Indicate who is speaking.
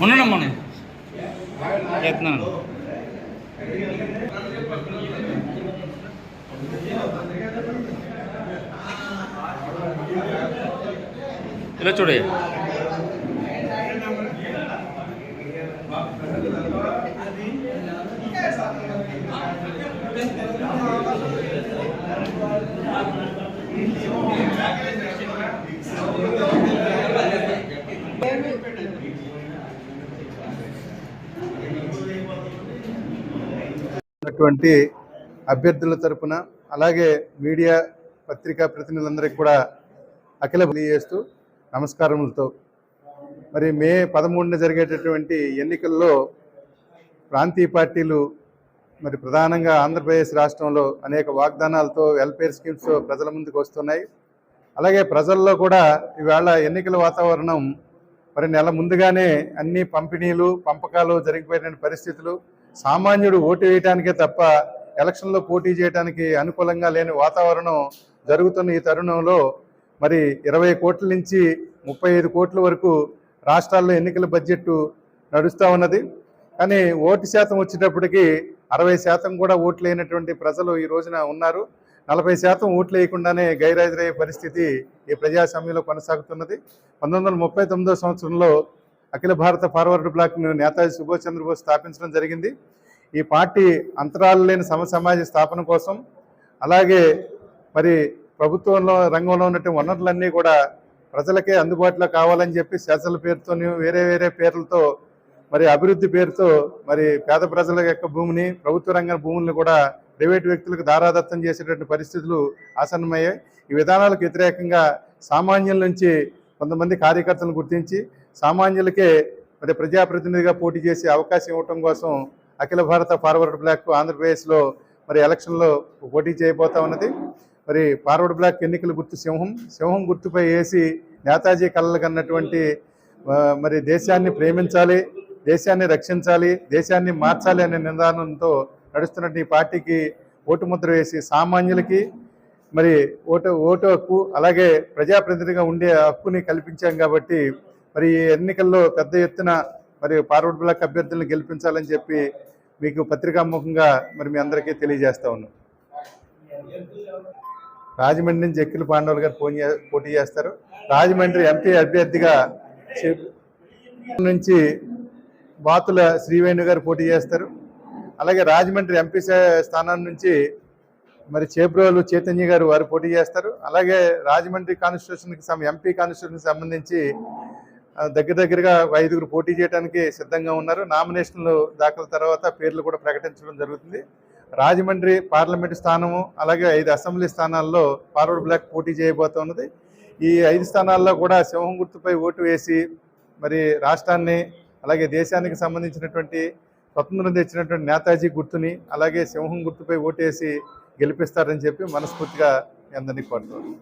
Speaker 1: ఉండండి ఉండండి ఒకసారి ఇలా చూడే.
Speaker 2: ఉన్నటువంటి అభ్యర్థుల తరపున అలాగే మీడియా పత్రికా ప్రతినిధులందరికీ కూడా అఖిల తెలియజేస్తూ నమస్కారములతో. మరి మే పదమూడున జరిగేటటువంటి ఎన్నికల్లో ప్రాంతీయ పార్టీలు మరి ప్రధానంగా ఆంధ్రప్రదేశ్ రాష్ట్రంలో అనేక వాగ్దానాలతో వెల్ఫేర్ స్కీమ్స్ ప్రజల ముందుకు వస్తున్నాయి. అలాగే ప్రజల్లో కూడా ఈవేళ ఎన్నికల వాతావరణం మరి నెల ముందుగానే అన్ని పంపిణీలు పంపకాలు జరిగిపోయిన పరిస్థితులు సామాన్యుడు ఓటు వేయటానికే తప్ప ఎలక్షన్లో పోటీ చేయడానికి అనుకూలంగా లేని వాతావరణం జరుగుతున్న ఈ తరుణంలో మరి ఇరవై కోట్ల నుంచి ముప్పై ఐదు కోట్ల వరకు రాష్ట్రాల్లో ఎన్నికల బడ్జెట్ నడుస్తూ ఉన్నది. కానీ ఓటు శాతం వచ్చేటప్పటికి అరవై శాతం కూడా ఓట్లు లేనటువంటి ప్రజలు ఈ రోజున ఉన్నారు. నలభై శాతం ఓట్లు వేయకుండానే గైరాజరయ్యే పరిస్థితి ఈ ప్రజాస్వామ్యంలో కొనసాగుతున్నది. పంతొమ్మిది వందల ముప్పై సంవత్సరంలో అఖిల భారత ఫార్వర్డ్ బ్లాక్ను నేతాజీ సుభాష్ చంద్రబోస్ స్థాపించడం జరిగింది. ఈ పార్టీ అంతరాలు లేని సమ సమాజ స్థాపన కోసం అలాగే మరి ప్రభుత్వంలో రంగంలో ఉన్నటువంటి వనరులన్నీ కూడా ప్రజలకే అందుబాటులో కావాలని చెప్పి శాసనల పేరుతో వేరే వేరే పేర్లతో మరి అభివృద్ధి పేరుతో మరి పేద ప్రజల యొక్క భూమిని ప్రభుత్వ రంగ భూములను కూడా ప్రైవేటు వ్యక్తులకు దారాదత్తం చేసేటువంటి పరిస్థితులు ఆసన్నమయ్యాయి. ఈ విధానాలకు వ్యతిరేకంగా సామాన్యుల నుంచి కొంతమంది కార్యకర్తలను గుర్తించి సామాన్యులకే మరి ప్రజాప్రతినిధిగా పోటీ చేసే అవకాశం ఇవ్వటం కోసం అఖిల భారత ఫార్వర్డ్ బ్లాక్ ఆంధ్రప్రదేశ్లో మరి ఎలక్షన్లో పోటీ చేయబోతా ఉన్నది. మరి ఫార్వర్డ్ బ్లాక్ ఎన్నికల గుర్తు సింహం. సింహం గుర్తుపై వేసి నేతాజీ కళలు కన్నటువంటి మరి దేశాన్ని ప్రేమించాలి దేశాన్ని రక్షించాలి దేశాన్ని మార్చాలి అనే నిదానంతో నడుస్తున్నట్టు ఈ పార్టీకి ఓటు ముద్ర వేసి సామాన్యులకి మరి ఓటు ఓటు హక్కు అలాగే ప్రజాప్రతినిధిగా ఉండే హక్కుని కల్పించాం కాబట్టి మరి ఈ ఎన్నికల్లో పెద్ద ఎత్తున మరి ఫార్వర్డ్ బ్లాక్ అభ్యర్థులను గెలిపించాలని చెప్పి మీకు పత్రికాముఖంగా మరి మీ అందరికీ తెలియజేస్తా ఉన్నాం. రాజమండ్రి నుంచి ఎక్కిల పాండవులు గారు ఫోన్ పోటీ చేస్తారు. రాజమండ్రి ఎంపీ అభ్యర్థిగా చే- నుంచి బాతుల శ్రీవేణు గారు పోటీ చేస్తారు. అలాగే రాజమండ్రి ఎంపీ స్థానం నుంచి మరి చేబ్రోలు చైతన్య గారు వారు పోటీ చేస్తారు. అలాగే రాజమండ్రి కాన్స్టిట్యూషన్కి ఎంపీ కాన్స్టిట్యూషన్కి సంబంధించి దగ్గర దగ్గరగా ఐదుగురు పోటీ చేయడానికి సిద్ధంగా ఉన్నారు. నామినేషన్లు దాఖలు తర్వాత పేర్లు కూడా ప్రకటించడం జరుగుతుంది. రాజమండ్రి పార్లమెంటు స్థానము అలాగే ఐదు అసెంబ్లీ స్థానాల్లో ఫార్వర్డ్ బ్లాక్ పోటీ చేయబోతున్నది ఈ ఐదు స్థానాల్లో కూడా సింహం గుర్తుపై ఓటు వేసి మరి రాష్ట్రాన్ని అలాగే దేశానికి సంబంధించినటువంటి స్వతంత్రం తెచ్చినటువంటి నేతాజీ గుర్తుని అలాగే సింహం గుర్తుపై ఓటేసి గెలిపిస్తారని చెప్పి మనస్ఫూర్తిగా అందరినీ కోరుతున్నాను.